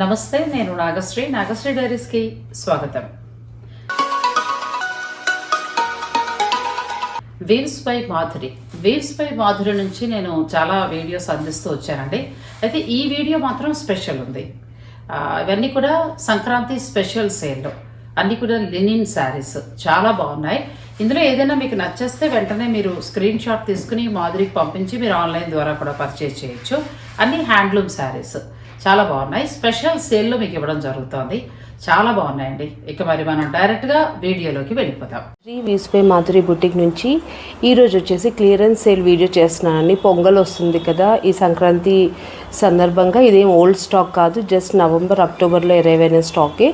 నమస్తే నేను నాగశ్రీ. నాగశ్రీ డైరీస్కి స్వాగతం. Weaves by Madhuri. Weaves by Madhuri నుంచి నేను చాలా వీడియోస్ అందిస్తూ వచ్చానండి. అయితే ఈ వీడియో మాత్రం స్పెషల్ ఉంది. ఇవన్నీ కూడా సంక్రాంతి స్పెషల్ సేల్లో. అన్నీ కూడా లినిన్ శారీస్. చాలా బాగున్నాయి. ఇందులో ఏదైనా మీకు నచ్చేస్తే వెంటనే మీరు స్క్రీన్ షాట్ తీసుకుని మాధురికి పంపించి మీరు ఆన్లైన్ ద్వారా కూడా పర్చేజ్ చేయొచ్చు. అన్ని హ్యాండ్లూమ్ శారీస్. చాలా బాగున్నాయి. స్పెషల్ సేల్లో మీకు ఇవ్వడం జరుగుతుంది. చాలా బాగున్నాయండి. ఇక మరి మనం డైరెక్ట్గా వీడియోలోకి వెళ్ళిపోతాం శ్రీ వీస్పై మాధురి బుటిక్ నుంచి ఈరోజు వచ్చేసి క్లియరెన్స్ సేల్ వీడియో చేస్తున్నానండి. పొంగల్ వస్తుంది కదా ఈ సంక్రాంతి సందర్భంగా. ఇదేం ఓల్డ్ స్టాక్ కాదు జస్ట్ నవంబర్ అక్టోబర్లో ఎరైవైన స్టాకే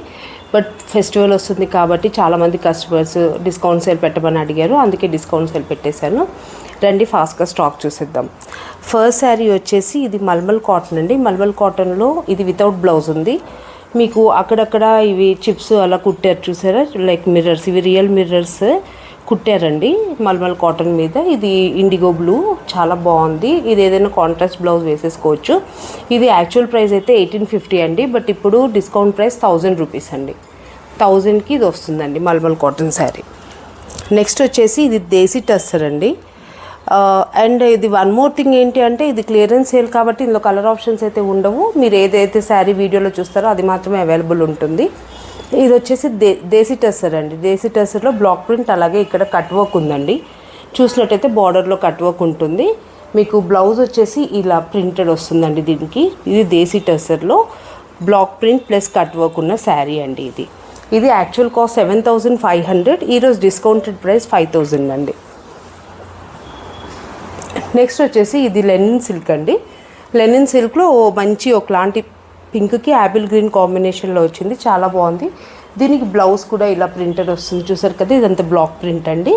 బట్ ఫెస్టివల్ వస్తుంది కాబట్టి చాలామంది కస్టమర్స్ డిస్కౌంట్ సేల్ పెట్టమని అడిగారు. అందుకే డిస్కౌంట్ సేల్ పెట్టేశాను. రండి ఫాస్ట్గా స్టాక్ చూసేద్దాం. ఫస్ట్ శారీ వచ్చేసి ఇది మల్మల్ కాటన్ అండి. మల్మల్ కాటన్లో ఇది వితౌట్ బ్లౌజ్ ఉంది. మీకు అక్కడక్కడ ఇవి చిప్స్ అలా కుట్టారు చూసారా? లైక్ మిర్రర్స్ ఇవి రియల్ మిర్రర్స్ కుట్టారండి మల్మల్ కాటన్ మీద. ఇది ఇండిగో బ్లూ చాలా బాగుంది. ఇది ఏదైనా కాంట్రాస్ట్ బ్లౌజ్ వేసేసుకోవచ్చు. ఇది యాక్చువల్ ప్రైస్ అయితే ఎయిటీన్ ఫిఫ్టీ అండి. బట్ ఇప్పుడు డిస్కౌంట్ ప్రైస్ థౌజండ్ రూపీస్ అండి. థౌజండ్కి ఇది వస్తుందండి మల్మల్ కాటన్ శారీ నెక్స్ట్ వచ్చేసి ఇది దేశీ టస్సర్ అండి. అండ్ ఇది వన్ మోర్ థింగ్ ఏంటి అంటే ఇది క్లియరెన్స్ సేల్ కాబట్టి ఇందులో కలర్ ఆప్షన్స్ అయితే ఉండవు. మీరు ఏదైతే శారీ వీడియోలో చూస్తారో అది మాత్రమే అవైలబుల్ ఉంటుంది. ఇది వచ్చేసి దే దేశీ టెస్సర్ అండి. దేశీ టెస్సర్లో బ్లాక్ ప్రింట్ అలాగే ఇక్కడ కట్ వర్క్ ఉందండి. చూసినట్టయితే బార్డర్లో కట్ వర్క్ ఉంటుంది. మీకు బ్లౌజ్ వచ్చేసి ఇలా ప్రింటెడ్ వస్తుందండి దీనికి. ఇది desi టెస్సర్లో block print plus cut work ఉన్న శారీ అండి ఇది. ఇది actual cost seven thousand five hundred ఈరోజు డిస్కౌంటెడ్ ప్రైస్ ఫైవ్ థౌజండ్ అండి. నెక్స్ట్ వచ్చేసి ఇది లెనిన్ సిల్క్ అండి. లెనిన్ సిల్క్లో మంచి ఒకలాంటి పింక్కి యాపిల్ గ్రీన్ కాంబినేషన్లో వచ్చింది. చాలా బాగుంది. దీనికి బ్లౌజ్ కూడా ఇలా ప్రింటెడ్ వస్తుంది. చూసారు కదా ఇదంతా బ్లాక్ ప్రింట్ అండి.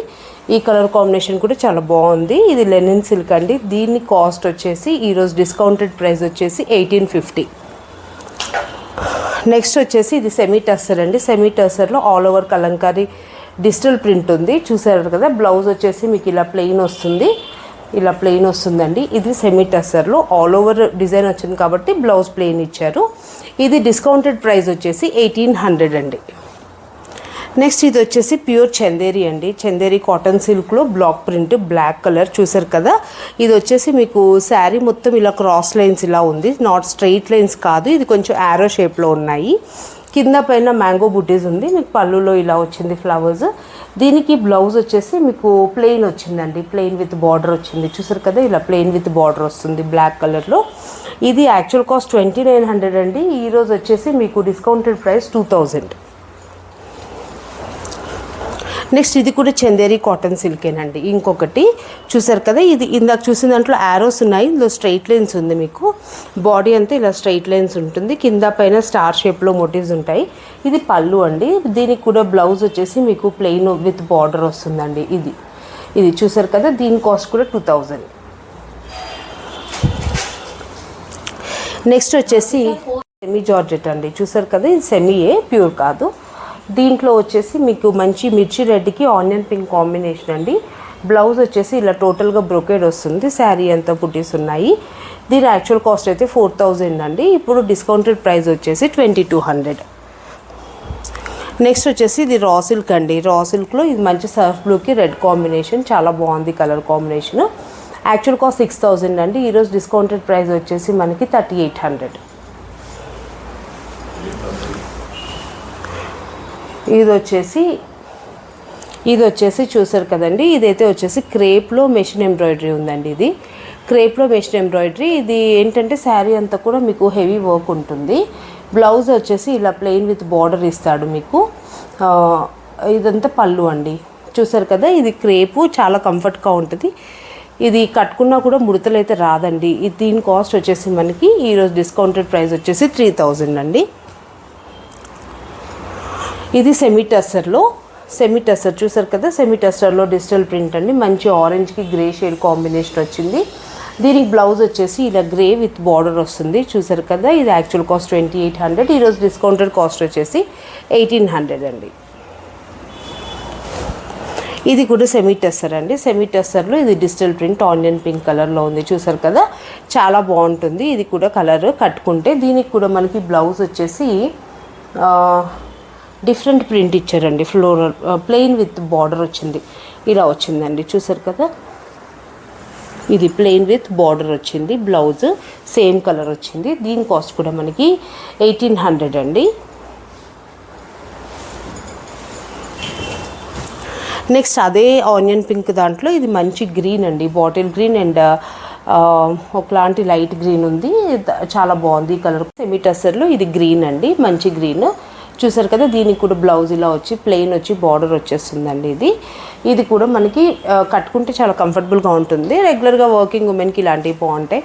ఈ కలర్ కాంబినేషన్ కూడా చాలా బాగుంది. ఇది లెనిన్ సిల్క్ అండి. దీని కాస్ట్ వచ్చేసి ఈరోజు డిస్కౌంటెడ్ ప్రైస్ వచ్చేసి ఎయిటీన్ ఫిఫ్టీ. నెక్స్ట్ వచ్చేసి ఇది సెమీ టస్సర్ అండి. Semi టస్సర్లో all over Kalamkari digital print ఉంది. చూసారు కదా బ్లౌజ్ వచ్చేసి మీకు ఇలా ప్లెయిన్ వస్తుంది. ఇలా ప్లెయిన్ వస్తుందండి. ఇది సెమీ టస్సర్లో ఆల్ ఓవర్ డిజైన్ వచ్చింది కాబట్టి బ్లౌజ్ ప్లెయిన్ ఇచ్చారు. ఇది డిస్కౌంటెడ్ ప్రైస్ వచ్చేసి ఎయిటీన్ హండ్రెడ్ అండి. నెక్స్ట్ ఇది వచ్చేసి ప్యూర్ చందేరి అండి. చందేరి కాటన్ సిల్క్లో బ్లాక్ ప్రింట్ బ్లాక్ కలర్ చూసారు కదా? ఇది వచ్చేసి మీకు శారీ మొత్తం ఇలా క్రాస్ లైన్స్ ఇలా ఉంది. నాట్ స్ట్రైట్ లైన్స్ కాదు. ఇది కొంచెం యారో షేప్లో ఉన్నాయి. కింద పైన మ్యాంగో బుడ్డీస్ ఉంది. మీకు పళ్ళులో ఇలా వచ్చింది ఫ్లవర్స్. దీనికి బ్లౌజ్ వచ్చేసి మీకు ప్లెయిన్ వచ్చిందండి. ప్లెయిన్ విత్ బార్డర్ వచ్చింది. చూసారు కదా ఇలా ప్లెయిన్ విత్ బార్డర్ వస్తుంది బ్లాక్ కలర్లో. ఇది actual cost twenty nine hundred అండి. ఈరోజు వచ్చేసి మీకు discounted price two thousand. Next ఇది కూడా చందేరి కాటన్ సిల్కేనండి. ఇంకొకటి చూసారు కదా ఇది ఇందాక చూసిన దాంట్లో యారోస్ ఉన్నాయి ఇందులో స్ట్రైట్ లైన్స్ ఉంది మీకు. బాడీ అంతా ఇలా స్ట్రైట్ లైన్స్ ఉంటుంది. కింద పైన స్టార్ షేప్లో మోటివ్స్ ఉంటాయి. ఇది పళ్ళు అండి. దీనికి కూడా బ్లౌజ్ వచ్చేసి మీకు ప్లెయిన్ విత్ బార్డర్ వస్తుందండి ఇది. ఇది చూసారు కదా దీని కాస్ట్ కూడా టూ థౌజండ్ నెక్స్ట్ వచ్చేసి సెమీ జార్జెట్ అండి. చూసారు కదా ఇది సెమీయే ప్యూర్ కాదు. దీంట్లో వచ్చేసి మీకు మంచి మిర్చి రెడ్కి ఆనియన్ పింక్ కాంబినేషన్ అండి. బ్లౌజ్ వచ్చేసి ఇలా టోటల్గా బ్రొకేడ్ వస్తుంది. శారీ అంతా పుట్టీస్ ఉన్నాయి. దీని యాక్చువల్ కాస్ట్ అయితే ఫోర్ థౌజండ్ అండి. ఇప్పుడు డిస్కౌంటెడ్ ప్రైస్ వచ్చేసి ట్వంటీ టూ హండ్రెడ్. నెక్స్ట్ వచ్చేసి ఇది రా సిల్క్ అండి. రా సిల్క్లో ఇది మంచి సర్ఫ్ బ్లూకి రెడ్ కాంబినేషన్. చాలా బాగుంది colour combination. Actual cost six thousand అండి. ఈరోజు డిస్కౌంటెడ్ ప్రైస్ వచ్చేసి మనకి థర్టీ ఎయిట్ హండ్రెడ్. ఇది వచ్చేసి ఇది వచ్చేసి చూసారు కదండి ఇదైతే వచ్చేసి క్రేప్లో మెషిన్ ఎంబ్రాయిడరీ ఉందండి ఇది. క్రేప్లో మెషిన్ ఎంబ్రాయిడరీ ఇది ఏంటంటే శారీ అంతా కూడా మీకు హెవీ వర్క్ ఉంటుంది. బ్లౌజ్ వచ్చేసి ఇలా ప్లెయిన్ విత్ బార్డర్ ఇస్తాడు మీకు. ఇదంతా పళ్ళు అండి. చూసారు కదా ఇది క్రేపు చాలా కంఫర్ట్గా ఉంటుంది. ఇది కట్టుకున్నా కూడా ముడతలు అయితే రాదండి దీని కాస్ట్ వచ్చేసి మనకి ఈరోజు డిస్కౌంటెడ్ ప్రైస్ వచ్చేసి త్రీ థౌజండ్ అండి. ఇది సెమీటస్టర్లో సెమీటస్టర్ చూసారు కదా సెమీటస్టర్లో డిజిటల్ ప్రింట్ అండి. మంచి ఆరెంజ్కి గ్రే షేడ్ కాంబినేషన్ వచ్చింది. దీనికి బ్లౌజ్ వచ్చేసి ఇలా గ్రే విత్ బార్డర్ వస్తుంది. చూసారు కదా ఇది actual cost twenty eight hundred ఈరోజు డిస్కౌంటెడ్ కాస్ట్ వచ్చేసి ఎయిటీన్ హండ్రెడ్ అండి. ఇది కూడా సెమీ టెస్సర్ అండి. సెమీ టెస్సర్లో ఇది డిజిటల్ ప్రింట్ ఆనియన్ పింక్ కలర్లో ఉంది. చూసారు కదా చాలా బాగుంటుంది. ఇది కూడా కలర్ కట్టుకుంటే దీనికి కూడా మనకి బ్లౌజ్ వచ్చేసి డిఫరెంట్ ప్రింట్ ఇచ్చారండి. ఫ్లోరల్ ప్లెయిన్ విత్ బార్డర్ వచ్చింది. ఇలా వచ్చిందండి. చూసారు కదా? ఇది ప్లెయిన్ విత్ బార్డర్ వచ్చింది. బ్లౌజ్ సేమ్ కలర్ వచ్చింది. దీని కాస్ట్ కూడా మనకి ఎయిటీన్ హండ్రెడ్ అండి. నెక్స్ట్ అదే ఆనియన్ పింక్ దాంట్లో ఇది మంచి గ్రీన్ అండి. బాటిల్ గ్రీన్ అండ్ ఒకలాంటి లైట్ గ్రీన్ ఉంది. చాలా బాగుంది ఈ కలర్. సెమీటసర్లో ఇది గ్రీన్ అండి. మంచి గ్రీన్. చూసారు కదా దీనికి కూడా బ్లౌజ్ ఇలా వచ్చి ప్లెయిన్ వచ్చి బార్డర్ వచ్చేస్తుందండి ఇది. ఇది కూడా మనకి కట్టుకుంటే చాలా కంఫర్టబుల్గా ఉంటుంది. రెగ్యులర్గా వర్కింగ్ ఉమెన్కి ఇలాంటివి బాగుంటాయి.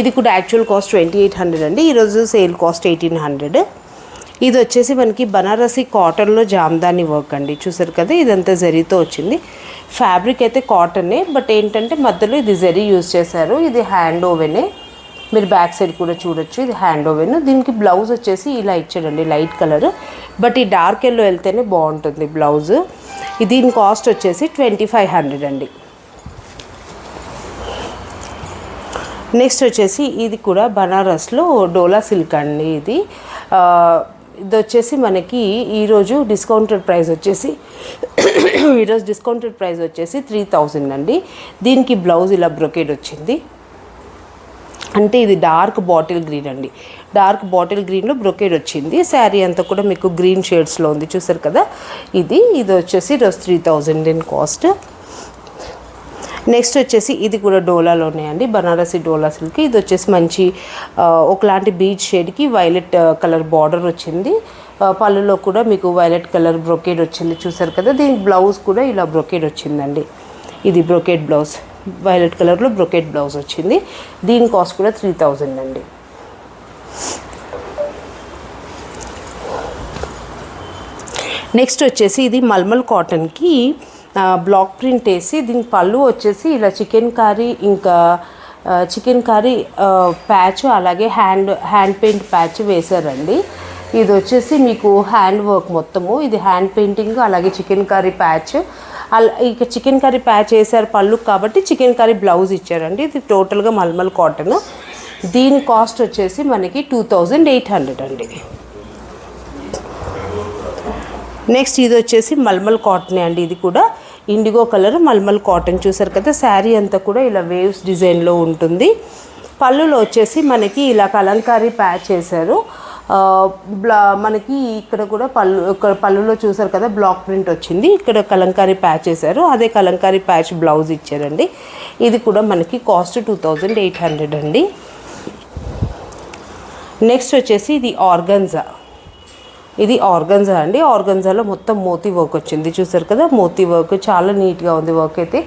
ఇది కూడా actual cost twenty eight hundred అండి ఈరోజు సేల్ కాస్ట్ ఎయిటీన్ హండ్రెడ్ ఇది వచ్చేసి మనకి బనారసి కాటన్లో జామ్దాని వర్క్ అండి. చూసారు కదా ఇదంతా జరీతో వచ్చింది. ఫ్యాబ్రిక్ అయితే కాటనే బట్ ఏంటంటే మధ్యలో ఇది జరీ యూజ్ చేశారు. ఇది హ్యాండ్ ఓవెనే మీరు బ్యాక్ సైడ్ కూడా చూడొచ్చు. ఇది హ్యాండ్ ఓవెన్ దీనికి బ్లౌజ్ వచ్చేసి ఇలా ఇచ్చాడండి లైట్ కలర్ బట్ ఈ డార్క్ ఎల్లో వెళ్తేనే బాగుంటుంది బ్లౌజ్ దీని కాస్ట్ వచ్చేసి ట్వంటీ ఫైవ్ హండ్రెడ్ అండి. నెక్స్ట్ వచ్చేసి ఇది కూడా బనారస్లో డోలా సిల్క్ అండి ఇది. ఇది వచ్చేసి మనకి ఈరోజు డిస్కౌంటెడ్ ప్రైస్ వచ్చేసి ఈరోజు డిస్కౌంటెడ్ ప్రైస్ వచ్చేసి త్రీ థౌజండ్ అండి. దీనికి బ్లౌజ్ ఇలా బ్రొకేడ్ వచ్చింది. అంటే ఇది డార్క్ బాటిల్ గ్రీన్ అండి. డార్క్ బాటిల్ గ్రీన్లో బ్రొకేడ్ వచ్చింది. శారీ అంతా కూడా మీకు గ్రీన్ షేడ్స్లో ఉంది. చూసారు కదా? ఇది ఇది వచ్చేసి రోజు three thousand in cost next వచ్చేసి ఇది కూడా డోలాలోనే అండి. బనారసి డోలా సిల్క్ ఇది వచ్చేసి మంచి ఒకలాంటి బీచ్ షేడ్కి వైలెట్ కలర్ బార్డర్ వచ్చింది. పళ్ళులో కూడా మీకు వైలెట్ కలర్ బ్రొకేడ్ వచ్చింది. చూసారు కదా? దీనికి బ్లౌజ్ కూడా ఇలా బ్రొకేడ్ వచ్చిందండి. ఇది బ్రొకేడ్ బ్లౌజ్ వైలెట్ కలర్లో బ్రొకెట్ బ్లౌజ్ వచ్చింది. దీని కాస్ట్ కూడా త్రీ థౌజండ్ అండి. నెక్స్ట్ వచ్చేసి ఇది మల్మల్ కాటన్కి బ్లాక్ ప్రింట్ వేసి దీని పళ్ళు వచ్చేసి ఇలా చికెన్ కర్రీ ఇంకా చికెన్ కర్రీ ప్యాచ్ అలాగే హ్యాండ్ హ్యాండ్ పెయింట్ ప్యాచ్ వేశారండి. ఇది వచ్చేసి మీకు హ్యాండ్ వర్క్ మొత్తము. ఇది హ్యాండ్ పెయింటింగ్ అలాగే చికెన్ కర్రీ ప్యాచ్. అలా ఇక చికెన్ కర్రీ ప్యాచ్ వేసారు పళ్ళు కాబట్టి చికెన్ కర్రీ బ్లౌజ్ ఇచ్చారండి. ఇది టోటల్గా మల్మల్ కాటన్. దీని కాస్ట్ వచ్చేసి మనకి టూ థౌజండ్ ఎయిట్ హండ్రెడ్ అండి. నెక్స్ట్ ఇది వచ్చేసి మల్మల్ కాటన్ అండి ఇది కూడా. ఇండిగో కలర్ మల్మల్ కాటన్ చూసారు కదా శారీ అంతా కూడా ఇలా వేవ్స్ డిజైన్లో ఉంటుంది. పళ్ళులో వచ్చేసి మనకి ఇలా కలంకారీ ప్యాచ్ చేశారు. మనకి ఇక్కడ కూడా పళ్ళు ఇక్కడ పళ్ళులో చూసారు కదా బ్లాక్ ప్రింట్ వచ్చింది. ఇక్కడ కలంకారీ ప్యాచ్ చేశారు అదే కలంకారీ ప్యాచ్ బ్లౌజ్ ఇచ్చారండి. ఇది కూడా మనకి cost two thousand eight hundred అండి. నెక్స్ట్ వచ్చేసి ఇది ఆర్గన్జా. ఇది ఆర్గన్జా అండి. ఆర్గన్జాలో మొత్తం మోతీ వర్క్ వచ్చింది. చూసారు కదా మోతీ వర్క్ చాలా నీట్గా ఉంది వర్క్ అయితే.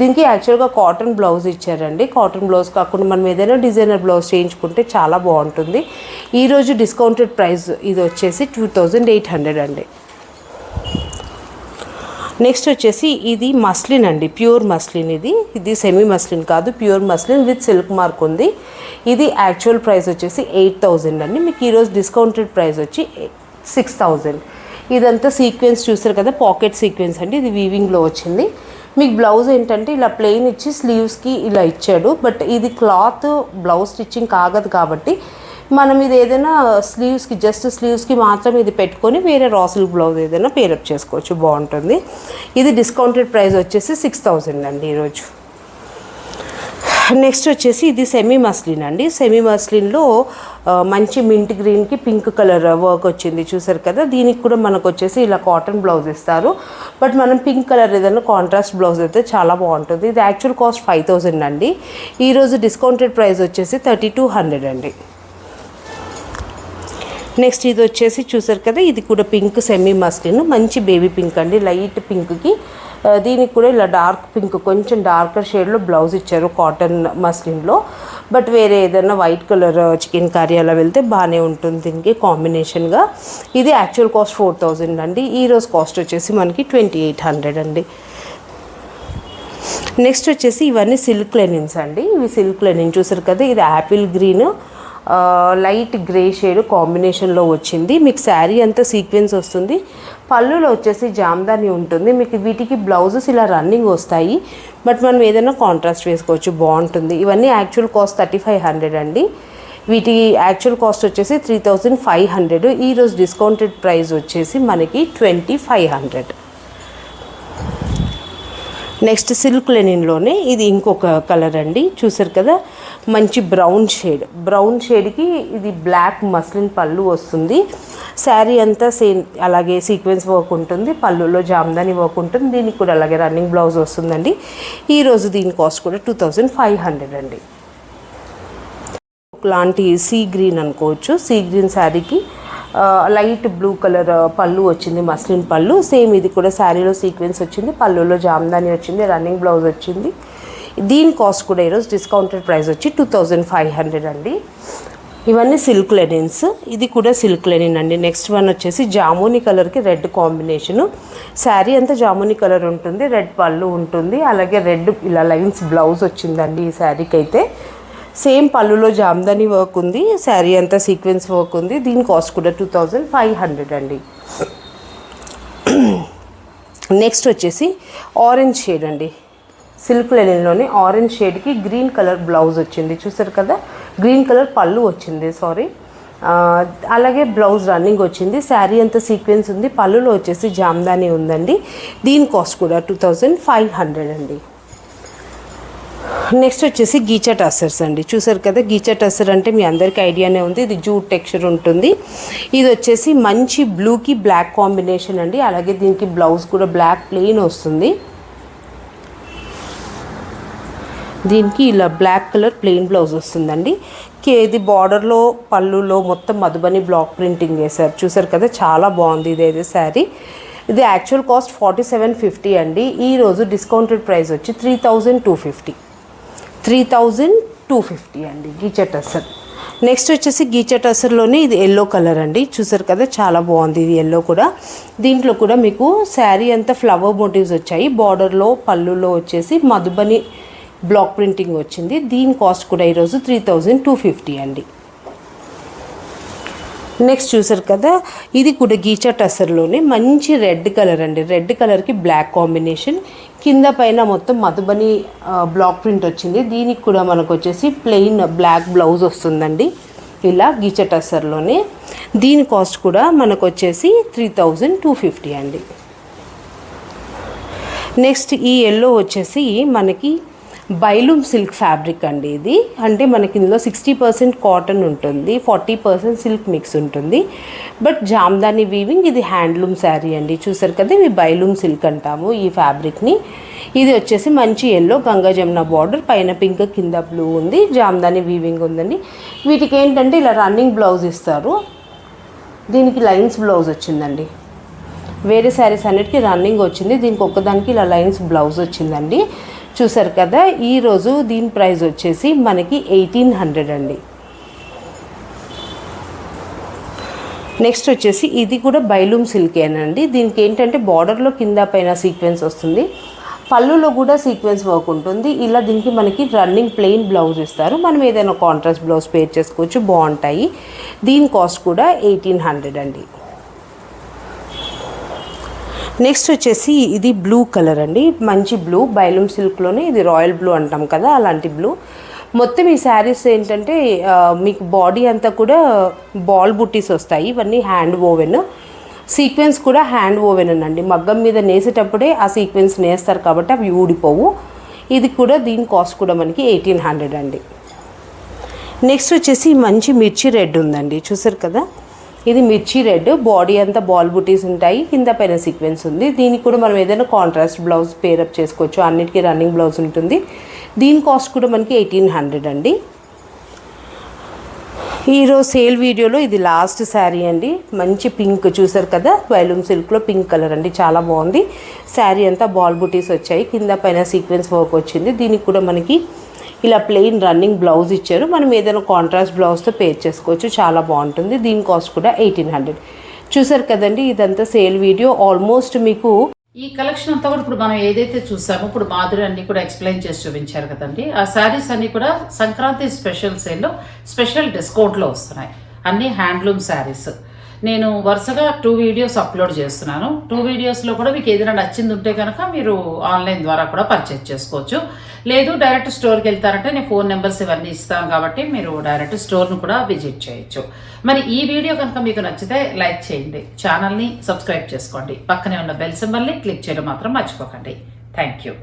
దీనికి యాక్చువల్గా కాటన్ బ్లౌజ్ ఇచ్చారండి. కాటన్ బ్లౌజ్ కాకుండా మనం ఏదైనా డిజైనర్ బ్లౌజ్ చేయించుకుంటే చాలా బాగుంటుంది. ఈరోజు డిస్కౌంటెడ్ ప్రైస్ ఇది వచ్చేసి టూ థౌజండ్ ఎయిట్ హండ్రెడ్ అండి. నెక్స్ట్ వచ్చేసి ఇది మస్లిన్ అండి. ప్యూర్ మస్లిన్ ఇది. ఇది సెమీ మస్లిన్ కాదు pure muslin with silk mark ఉంది. ఇది యాక్చువల్ ప్రైస్ వచ్చేసి ఎయిట్ థౌజండ్ అండి. మీకు ఈరోజు డిస్కౌంటెడ్ ప్రైస్ వచ్చి సిక్స్ థౌజండ్. ఇదంతా సీక్వెన్స్ చూసారు కదా పాకెట్ సీక్వెన్స్ అండి ఇది వీవింగ్లో వచ్చింది. మీకు బ్లౌజ్ ఏంటంటే ఇలా ప్లెయిన్ ఇచ్చి స్లీవ్స్కి ఇలా ఇచ్చాడు బట్ ఇది క్లాత్ బ్లౌజ్ స్టిచ్చింగ్ కాగదు కాబట్టి మనం ఇది ఏదైనా స్లీవ్స్కి జస్ట్ స్లీవ్స్కి మాత్రం ఇది పెట్టుకొని వేరే రాసుల్ బ్లౌజ్ ఏదైనా పేరప్ చేసుకోవచ్చు బాగుంటుంది. ఇది డిస్కౌంటెడ్ ప్రైస్ వచ్చేసి సిక్స్ థౌజండ్ అండి ఈరోజు. నెక్స్ట్ వచ్చేసి ఇది సెమీ మస్లిన్ అండి. సెమీ మస్లిన్లో మంచి మింట్ గ్రీన్కి పింక్ కలర్ వర్క్ వచ్చింది. చూసారు కదా? దీనికి కూడా మనకు వచ్చేసి ఇలా కాటన్ బ్లౌజ్ ఇస్తారు. బట్ మనం పింక్ కలర్ ఏదైనా కాంట్రాస్ట్ బ్లౌజ్ అయితే చాలా బాగుంటుంది. ఇది యాక్చువల్ కాస్ట్ ఫైవ్ థౌజండ్ అండి. ఈరోజు డిస్కౌంటెడ్ ప్రైస్ వచ్చేసి థర్టీ టూ హండ్రెడ్ అండి. నెక్స్ట్ ఇది వచ్చేసి చూసారు కదా? ఇది కూడా పింక్ సెమీ మస్లిన్. మంచి బేబీ పింక్ అండి. లైట్ పింక్కి దీనికి కూడా ఇలా డార్క్ పింక్ కొంచెం డార్కర్ షేడ్లో బ్లౌజ్ ఇచ్చారు కాటన్ మస్లిన్లో. బట్ వేరే ఏదైనా వైట్ కలర్ చికెన్ కర్రీ అలా వెళ్తే బాగానే ఉంటుంది దీనికి కాంబినేషన్గా. ఇది యాక్చువల్ కాస్ట్ ఫోర్ థౌజండ్ అండి. ఈరోజు కాస్ట్ వచ్చేసి మనకి ట్వంటీ ఎయిట్ హండ్రెడ్ అండి. నెక్స్ట్ వచ్చేసి ఇవన్నీ సిల్క్ లెనిన్స్ అండి. ఇవి సిల్క్ లెనిన్ చూసారు కదా ఇది apple green light grey shade కాంబినేషన్లో వచ్చింది. మీకు శారీ అంతా సీక్వెన్స్ వస్తుంది. పళ్ళులో వచ్చేసి జామ్దాని ఉంటుంది. మీకు వీటికి బ్లౌజెస్ ఇలా రన్నింగ్ వస్తాయి. బట్ మనం ఏదైనా కాంట్రాస్ట్ వేసుకోవచ్చు. బాగుంటుంది. ఇవన్నీ actual cost thirty five hundred అండి. వీటి యాక్చువల్ కాస్ట్ వచ్చేసి త్రీ థౌజండ్ ఫైవ్ హండ్రెడ్. ఈరోజు డిస్కౌంటెడ్ ప్రైస్ వచ్చేసి మనకి twenty five hundred. Next silk లెనిన్లోనే ఇది ఇంకొక కలర్ అండి. చూసారు కదా? మంచి బ్రౌన్ షేడ్. బ్రౌన్ షేడ్కి ఇది బ్లాక్ మస్లిన్ పళ్ళు వస్తుంది. శారీ అంతా సేమ్ అలాగే సీక్వెన్స్ వర్క్ ఉంటుంది. పళ్ళులో జామ్దాని వర్క్ ఉంటుంది. దీనికి కూడా అలాగే రన్నింగ్ బ్లౌజ్ వస్తుందండి. ఈరోజు దీని కాస్ట్ కూడా టూ థౌజండ్ ఫైవ్ హండ్రెడ్ అండి. లాంటి సీ గ్రీన్ అనుకోవచ్చు. సీ గ్రీన్ శారీకి లైట్ బ్లూ కలర్ పళ్ళు వచ్చింది మస్లిన్ పళ్ళు. సేమ్ ఇది కూడా శారీలో సీక్వెన్స్ వచ్చింది పళ్ళులో జామ్దాని వచ్చింది రన్నింగ్ బ్లౌజ్ వచ్చింది. దీని కాస్ట్ కూడా ఈరోజు డిస్కౌంటెడ్ ప్రైస్ వచ్చి టూ థౌజండ్ ఫైవ్ హండ్రెడ్ అండి. ఇవన్నీ సిల్క్ లెనిన్స్ ఇది కూడా సిల్క్ లెనిన్ అండి. నెక్స్ట్ వన్ వచ్చేసి జాముని కలర్కి రెడ్ కాంబినేషను శారీ అంతా జాముని కలర్ ఉంటుంది రెడ్ పళ్ళు ఉంటుంది. అలాగే రెడ్ ఇలా లైన్స్ బ్లౌజ్ వచ్చిందండి ఈ శారీకి అయితే. సేమ్ పళ్ళులో జామ్దని వర్క్ ఉంది శారీ అంతా సీక్వెన్స్ వర్క్ ఉంది దీని కాస్ట్ కూడా టూ థౌజండ్ ఫైవ్ హండ్రెడ్ అండి. నెక్స్ట్ వచ్చేసి ఆరెంజ్ షేడ్ అండి. సిల్క్ లెనిన్లోనే ఆరెంజ్ షేడ్కి గ్రీన్ కలర్ బ్లౌజ్ వచ్చింది. చూసారు కదా? గ్రీన్ కలర్ పళ్ళు వచ్చింది సారీ అలాగే బ్లౌజ్ రన్నింగ్ వచ్చింది శారీ అంతా సీక్వెన్స్ ఉంది పళ్ళులో వచ్చేసి జామ్దాని ఉందండి. దీని కాస్ట్ కూడా టూ థౌజండ్ ఫైవ్ హండ్రెడ్ అండి. నెక్స్ట్ వచ్చేసి గీచా టసర్స్ అండి. చూసారు కదా గీచా టసర్ అంటే మీ అందరికీ ఐడియానే ఉంది. ఇది జూట్ టెక్స్చర్ ఉంటుంది. ఇది వచ్చేసి మంచి బ్లూకి బ్లాక్ కాంబినేషన్ అండి. అలాగే దీనికి బ్లౌజ్ కూడా బ్లాక్ ప్లెయిన్ వస్తుంది. దీనికి ఇలా బ్లాక్ కలర్ ప్లెయిన్ బ్లౌజ్ వస్తుందండి. కేది బార్డర్లో పళ్ళులో మొత్తం మధుబని బ్లాక్ ప్రింటింగ్ వేశారు చూసారు కదా చాలా బాగుంది ఇదైతే శారీ. ఇది actual cost forty seven fifty అండి. ఈరోజు డిస్కౌంటెడ్ ప్రైస్ వచ్చి three thousand two fifty. Three thousand two fifty అండి గీచటసర్ నెక్స్ట్ వచ్చేసి గీచటసర్లోనే ఇది ఎల్లో కలర్ అండి. చూసారు కదా చాలా బాగుంది ఇది ఎల్లో కూడా. దీంట్లో కూడా మీకు శారీ అంతా ఫ్లవర్ మోటివ్స్ వచ్చాయి. బార్డర్లో పళ్ళులో వచ్చేసి మధుబని బ్లాక్ ప్రింటింగ్ వచ్చింది. దీని కాస్ట్ కూడా ఈరోజు త్రీ థౌజండ్ టూ ఫిఫ్టీ అండి. నెక్స్ట్ చూసారు కదా ఇది కూడా గీచా టసర్లోనే మంచి రెడ్ కలర్ అండి. రెడ్ కలర్కి బ్లాక్ కాంబినేషన్ కింద పైన మొత్తం మధుబని బ్లాక్ ప్రింట్ వచ్చింది. దీనికి కూడా మనకు వచ్చేసి ప్లెయిన్ బ్లాక్ బ్లౌజ్ వస్తుందండి. ఇలా గీచటసర్లోనే దీని కాస్ట్ కూడా మనకు వచ్చేసి త్రీ థౌజండ్ టూ ఫిఫ్టీ అండి. నెక్స్ట్ ఈ ఎల్లో వచ్చేసి మనకి బైలూమ్ సిల్క్ ఫ్యాబ్రిక్ అండి ఇది. అంటే మనకి ఇందులో సిక్స్టీ పర్సెంట్ కాటన్ ఉంటుంది ఫార్టీ పర్సెంట్ సిల్క్ మిక్స్ ఉంటుంది. బట్ జామ్దాని వీవింగ్ ఇది హ్యాండ్లూమ్ శారీ అండి. చూసారు కదా ఇవి బైలూమ్ సిల్క్ అంటాము ఈ ఫ్యాబ్రిక్ని. ఇది వచ్చేసి మంచి ఎల్లో గంగా జమున బార్డర్ పైన పింక్ కింద బ్లూ ఉంది. జామ్దాని వీవింగ్ ఉందండి. వీటికి ఏంటంటే ఇలా రన్నింగ్ బ్లౌజ్ ఇస్తారు. దీనికి లైన్స్ బ్లౌజ్ వచ్చిందండి. వేరే శారీస్ అన్నిటికీ రన్నింగ్ వచ్చింది. దీనికి ఒక్కదానికి ఇలా లైన్స్ బ్లౌజ్ వచ్చిందండి. చూసారు కదా ఈరోజు దీని ప్రైస్ వచ్చేసి మనకి ఎయిటీన్ హండ్రెడ్ అండి. నెక్స్ట్ వచ్చేసి ఇది కూడా బైలూమ్ సిల్కేనండి దీనికి ఏంటంటే బార్డర్లో కింద పైన సీక్వెన్స్ వస్తుంది. పళ్ళులో కూడా సీక్వెన్స్ వర్క్ ఉంటుంది. ఇలా దీనికి మనకి రన్నింగ్ ప్లెయిన్ బ్లౌజ్ ఇస్తారు. మనం ఏదైనా కాంట్రాస్ట్ బ్లౌజ్ పేర్ చేసుకోవచ్చు బాగుంటాయి. దీని కాస్ట్ కూడా ఎయిటీన్ హండ్రెడ్ అండి. నెక్స్ట్ వచ్చేసి ఇది బ్లూ కలర్ అండి. మంచి బ్లూ బైలూమ్ సిల్క్లోనే ఇది రాయల్ బ్లూ అంటాం కదా అలాంటి బ్లూ మొత్తం ఈ శారీస్ ఏంటంటే మీకు బాడీ అంతా కూడా బాల్ బుట్టీస్ వస్తాయి. ఇవన్నీ హ్యాండ్ ఓవెన్ సీక్వెన్స్ కూడా హ్యాండ్ ఓవెన్ అండి. మగ్గం మీద నేసేటప్పుడే ఆ సీక్వెన్స్ నేస్తారు కాబట్టి అవి ఊడిపోవు. ఇది కూడా దీని కాస్ట్ కూడా మనకి ఎయిటీన్ హండ్రెడ్ అండి. నెక్స్ట్ వచ్చేసి మంచి మిర్చి రెడ్ ఉందండి. చూసారు కదా? ఇది మిర్చి రెడ్ బాడీ అంతా బాల్ బుటీస్ ఉంటాయి కింద పైన సీక్వెన్స్ ఉంది. దీనికి కూడా మనం ఏదైనా కాంట్రాస్ట్ బ్లౌజ్ పేరప్ చేసుకోవచ్చు. అన్నిటికీ రన్నింగ్ బ్లౌజ్ ఉంటుంది. దీని కాస్ట్ కూడా మనకి ఎయిటీన్ హండ్రెడ్ అండి. ఈరోజు సేల్ వీడియోలో ఇది లాస్ట్ శారీ అండి. మంచి పింక్ చూసారు కదా? వైలూమ్ సిల్క్లో పింక్ కలర్ అండి. చాలా బాగుంది. శారీ అంతా బాల్ బుటీస్ వచ్చాయి. కింద పైన సీక్వెన్స్ వర్క్ వచ్చింది. దీనికి కూడా మనకి ఇలా ప్లెయిన్ రన్నింగ్ బ్లౌజ్ ఇచ్చారు. మనం ఏదైనా కాంట్రాస్ట్ బ్లౌజ్తో పేర్ చేసుకోవచ్చు. చాలా బాగుంటుంది. దీని కాస్ట్ కూడా ఎయిటీన్ హండ్రెడ్ చూసారు కదండి ఇదంతా సేల్ వీడియో ఆల్మోస్ట్ మీకు ఈ కలెక్షన్ అంతా కూడా ఇప్పుడు మనం ఏదైతే చూసామో ఇప్పుడు మాధురి అన్ని కూడా ఎక్స్ప్లెయిన్ చేసి చూపించారు కదండి. ఆ శారీస్ అన్ని కూడా సంక్రాంతి స్పెషల్ సేల్లో స్పెషల్ డిస్కౌంట్లో వస్తున్నాయి. అన్ని హ్యాండ్లూమ్ శారీస్ నేను వరుసగా టూ వీడియోస్ అప్లోడ్ చేస్తున్నాను. టూ వీడియోస్లో కూడా మీకు ఏదైనా నచ్చింది ఉంటే కనుక మీరు ఆన్లైన్ ద్వారా కూడా పర్చేజ్ చేసుకోవచ్చు. లేదు డైరెక్ట్ స్టోర్కి వెళ్తారంటే నేను ఫోన్ నెంబర్స్ ఇవన్నీ ఇస్తాను కాబట్టి మీరు డైరెక్ట్ స్టోర్ను కూడా విజిట్ చేయొచ్చు. మరి ఈ వీడియో కనుక మీకు నచ్చితే లైక్ చేయండి. ఛానల్ని సబ్స్క్రైబ్ చేసుకోండి. పక్కనే ఉన్న బెల్ సింబల్ని క్లిక్ చేయడం మాత్రం మర్చిపోకండి. Thank you